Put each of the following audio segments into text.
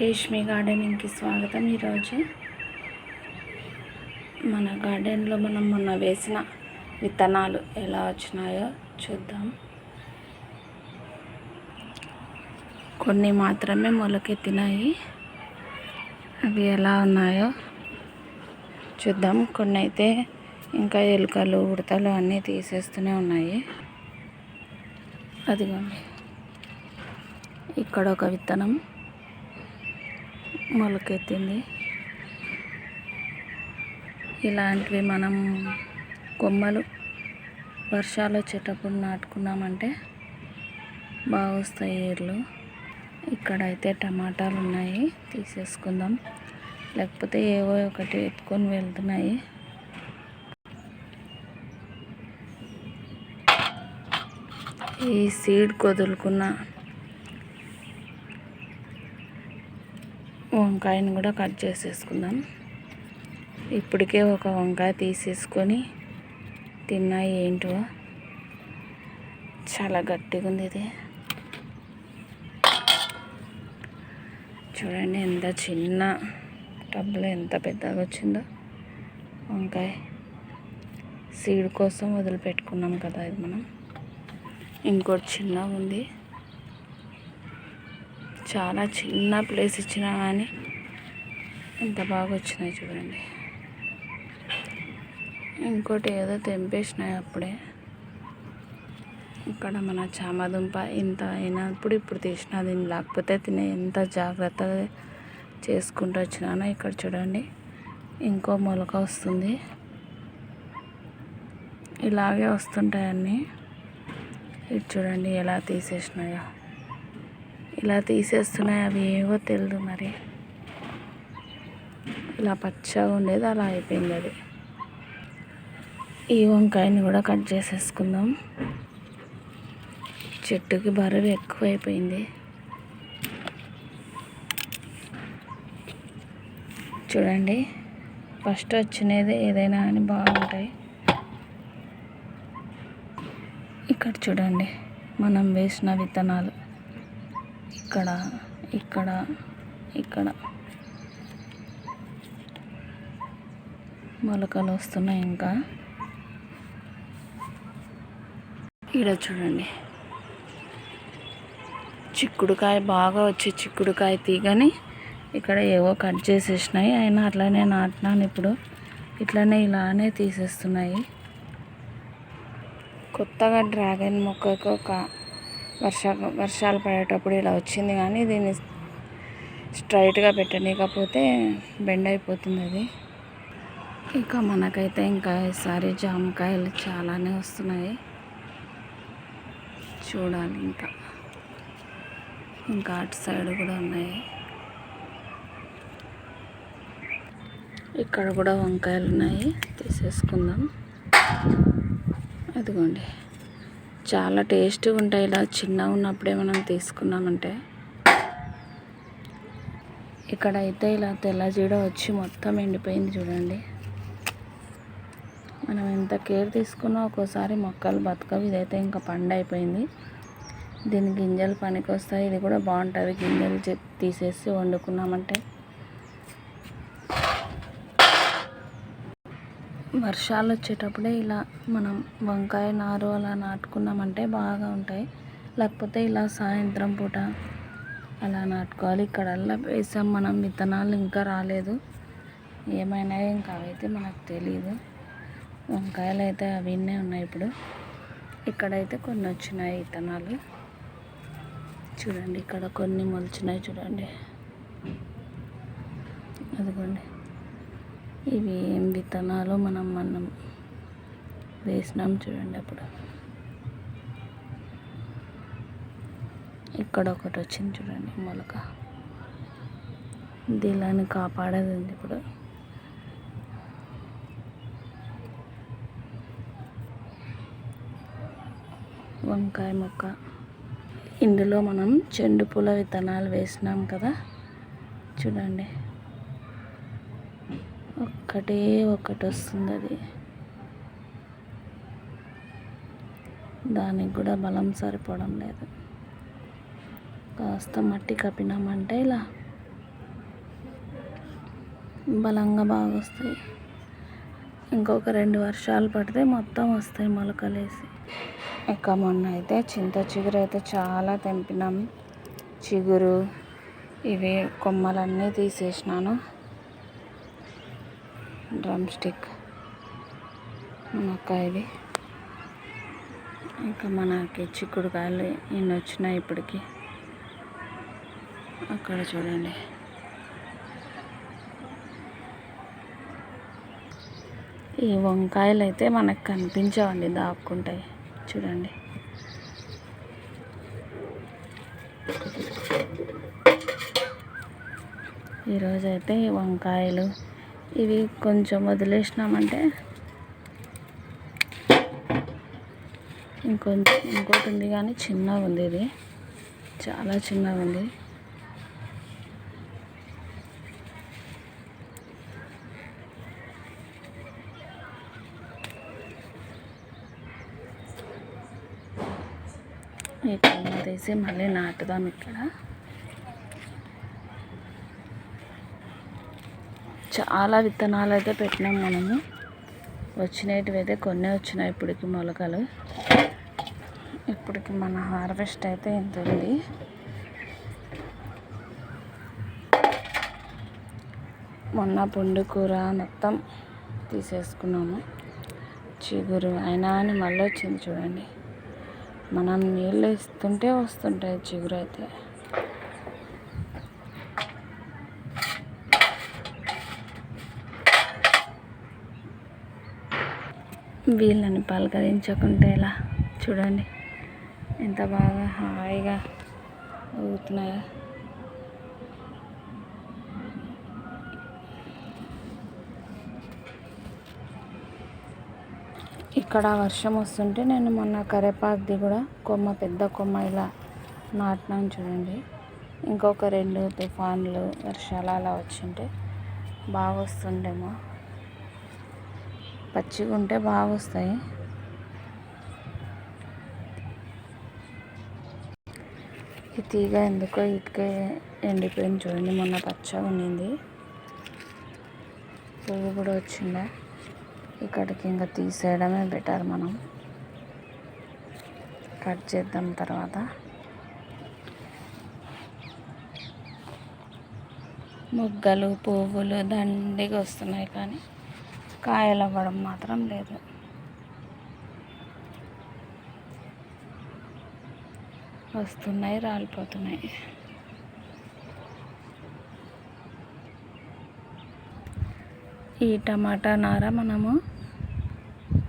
రేష్మి గార్డెనింగ్కి స్వాగతం ఈరోజు. మన గార్డెన్లో మనం మొన్న వేసిన విత్తనాలు ఎలా వచ్చినాయో చూద్దాం. కొన్ని మాత్రమే మొలకెత్తినాయి. అవి ఎలా ఉన్నాయో చూద్దాం. కొన్ని అయితే ఇంకా ఎలుకలు ఉడతలు అన్నీ తీసేస్తూనే ఉన్నాయి. అదిగోండి. ఇక్కడ ఒక విత్తనం. మొలకెత్తింది. ఇలాంటివి మనం కొమ్మలు వర్షాలు వచ్చేటప్పుడు నాటుకున్నామంటే బాగా వస్తాయి ఏర్లు. ఇక్కడైతే టమాటాలు ఉన్నాయి తీసేసుకుందాం. లేకపోతే ఏవో ఒకటి ఎత్తుకొని వెళ్తున్నాయి. ఈ సీడ్ కొదులుకున్న వంకాయని కూడా కట్ చేసేసుకుందాం. ఇప్పటికే ఒక వంకాయ తీసేసుకొని తిన్నా ఏంటో చాలా గట్టిగా ఉంది ఇది. చూడండి ఎంత చిన్న టబ్లో ఎంత పెద్దగా వచ్చిందో వంకాయ. సీడ్ కోసం వదిలిపెట్టుకున్నాం కదా ఇది మనం. ఇంకోటి చిన్నగా ఉంది. చాలా చిన్న ప్లేస్ ఇచ్చినా కానీ ఎంత బాగా వచ్చినాయి చూడండి. ఇంకోటి ఏదో తెంపేసినాయి అప్పుడే. ఇక్కడ మన చామదుంప ఇంత అయినప్పుడు ఇప్పుడు తీసిన దీన్ని లేకపోతే తినే ఎంత జాగ్రత్తగా చేసుకుంటూ వచ్చినానో ఇక్కడ చూడండి. ఇంకో మొలక వస్తుంది. ఇలాగే వస్తుంటాయన్నీ. ఇది చూడండి ఎలా తీసేసినాయో. ఇలా తీసేస్తున్నాయి అవి ఏవో తెలియదు మరి. ఇలా పచ్చగా ఉండేది అలా అయిపోయింది అది. ఈ వంకాయని కూడా కట్ చేసేసుకుందాం. చెట్టుకి బరువు ఎక్కువైపోయింది. చూడండి ఫస్ట్ వచ్చినది ఏదైనా అని బాగుంటాయి. ఇక్కడ చూడండి మనం వేసిన విత్తనాలు. ఇక్కడ ఇక్కడ ఇక్కడ. మొలకలు వస్తున్నాయి ఇంకా. ఇక్కడ చూడండి. చిక్కుడుకాయ బాగా వచ్చే చిక్కుడుకాయ తీగని ఇక్కడ ఏవో కట్ చేసేసినాయి. అయినా అట్లనే నాటినాను ఇప్పుడు. ఇట్లనే ఇలానే తీసేస్తున్నాయి. కొత్తగా డ్రాగన్ మొక్కకు ఒక వర్ష వర్షాలు పడేటప్పుడు ఇలా వచ్చింది కానీ దీన్ని స్ట్రైట్గా పెట్టనీకపోతే బెండ్ అయిపోతుంది అది ఇంకా మనకైతే ఇంకా ఈసారి జామకాయలు చాలానే వస్తున్నాయి. చూడాలి ఇంకా. ఇంకా అటు సైడ్ కూడా ఉన్నాయి. ఇక్కడ కూడా వంకాయలు ఉన్నాయి తీసేసుకుందాం. అదిగోండి. చాలా టేస్ట్గా ఉంటాయి ఇలా చిన్నగా ఉన్నప్పుడే మనం తీసుకున్నామంటే. ఇక్కడైతే ఇలా తెల్లజీడ వచ్చి మొత్తం ఎండిపోయింది చూడండి. మనం ఎంత కేర్ తీసుకున్నా ఒక్కోసారి మొక్కలు బతకవు ఇదైతే ఇంకా పండు అయిపోయింది. దీని గింజలు పనికి వస్తాయి ఇది కూడా బాగుంటుంది. గింజలు తీసేసి వండుకున్నామంటే. వర్షాలు వచ్చేటప్పుడే ఇలా మనం వంకాయ నారు అలా నాటుకున్నామంటే బాగా ఉంటాయి. లేకపోతే ఇలా సాయంత్రం పూట అలా నాటుకోవాలి. ఇక్కడల్లా వేసాం మనం విత్తనాలు ఇంకా రాలేదు. ఏమైనా ఇంకా అవైతే మనకు తెలియదు వంకాయలు అయితే అవన్నీ ఉన్నాయి ఇప్పుడు. ఇక్కడైతే కొన్ని వచ్చినాయి విత్తనాలు. చూడండి ఇక్కడ కొన్ని మొలిచినాయి చూడండి. అదిగోండి. ఇవి ఏం విత్తనాలు మనం మనం వేసినాం చూడండి అప్పుడు. ఇక్కడ ఒకటి వచ్చింది చూడండి మొలక. దీనిని కాపాడేది ఉంది ఇప్పుడు. వంకాయ మొక్క. ఇందులో మనం చెండు పూల విత్తనాలు వేసినాం కదా. చూడండి. ఒక్కటే ఒకటి వస్తుంది అది. దానికి కూడా బలం సరిపోవడం లేదు. కాస్త మట్టి కప్పినామంటే ఇలా బలంగా బాగా వస్తాయి ఇంకొక రెండు వర్షాలు పడితే మొత్తం వస్తాయి మొలకలేసి. ఇక మొన్న అయితే చింత చిగురు అయితే చాలా తెంపినాం. చిగురు ఇవి కొమ్మలన్నీ తీసేసినాను. డ్రమ్ స్టిక్ మునక్కాయవి ఇంకా మనకి చిక్కుడుకాయలు ఇన్ని వచ్చినాయి ఇప్పటికి? అక్కడ చూడండి. ఈ వంకాయలు అయితే మనకు కనిపించవండి దాక్కుంటాయి. చూడండి. ఈరోజైతే ఈ వంకాయలు ఇవి కొంచెం వదిలేసినామంటే ఇంకొంచెం ఇంకోటి ఉంది కానీ చిన్నగా ఉంది ఇది. చాలా చిన్నగా ఉంది. ఈ కొమ్మ తీసి మళ్ళీ నాటుదాం ఇక్కడ. చాలా విత్తనాలు అయితే పెట్టినాం మనము. వచ్చినవి అయితే కొన్ని వచ్చినాయి ఇప్పటికి మొలకలు. ఇప్పటికి మన హార్వెస్ట్ అయితే ఇంత ఉంది. మొన్న పుండు కూర మొత్తం తీసేసుకున్నాము. చిగురు అయినా అని మళ్ళీ వచ్చింది చూడండి. మనం నీళ్ళు ఇస్తుంటే వస్తుంటాయి చిగురు అయితే. వీళ్ళని పలకరించకుంటే ఎలా? చూడండి. ఎంత బాగా హాయిగా ఊగుతున్నాయో. ఇక్కడ వర్షం వస్తుంటే నేను మొన్న కరేపాకుది కూడా కొమ్మ పెద్ద కొమ్మ ఇలా నాటినాను చూడండి. ఇంకొక రెండు తుఫాన్లు వర్షాలు అలా వచ్చింటే బాగా వస్తుండేమో పచ్చిగా ఉంటే బాగా వస్తాయి ఈ తీగ ఎందుకో ఇటుకే ఎండిపోయింది చూడండి మొన్న పచ్చగా ఉండింది పువ్వు కూడా వచ్చిందా? ఇక్కడికి ఇంకా తీసేయడమే బెటర్ మనం. కట్ చేద్దాం తర్వాత. మొగ్గలు పువ్వులు దండిగా వస్తున్నాయి కానీ కాయలు అవ్వడం మాత్రం లేదు. వస్తున్నాయి రాలిపోతున్నాయి. ఈ టమాటా నార మనము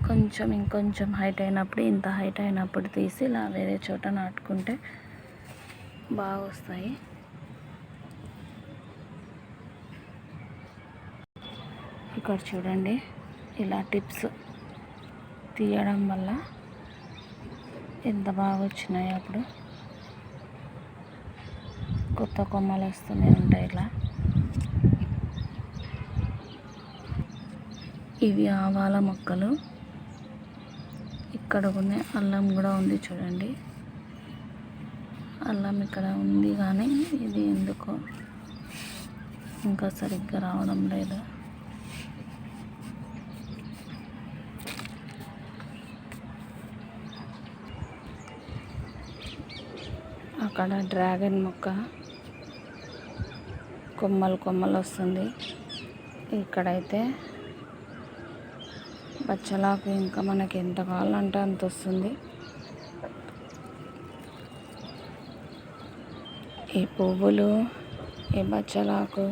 కొంచెం ఇంకొంచెం హైట్ అయినప్పుడు ఇంత హైట్ అయినప్పుడు తీసి ఇలా వేరే చోట నాటుకుంటే బాగా వస్తాయి ఇక్కడ చూడండి ఇలా టిప్స్ తీయడం వల్ల ఎంత బాగా వచ్చినాయి అప్పుడు కొత్త కొమ్మలు వస్తూనే ఉంటాయి ఇలా. ఇవి ఆవాల మొక్కలు. ఇక్కడ కొన్ని అల్లం కూడా ఉంది చూడండి. అల్లం ఇక్కడ ఉంది కానీ ఇది ఎందుకో ఇంకా సరిగ్గా రావడం లేదు. అక్కడ డ్రాగన్ మొక్క. కొమ్మలు కొమ్మలు వస్తుంది. ఇక్కడైతే బచ్చలాకు ఇంకా మనకి ఎంత కావాలంటే అంత వస్తుంది. ఈ పువ్వులు ఈ బచ్చలాకు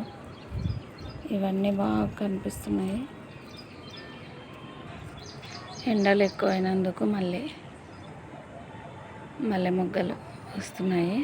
ఇవన్నీ బాగా కనిపిస్తున్నాయి. ఎండలు ఎక్కువైనందుకు మళ్ళీ మల్లె మొగ్గలు. వస్తున్నాయి.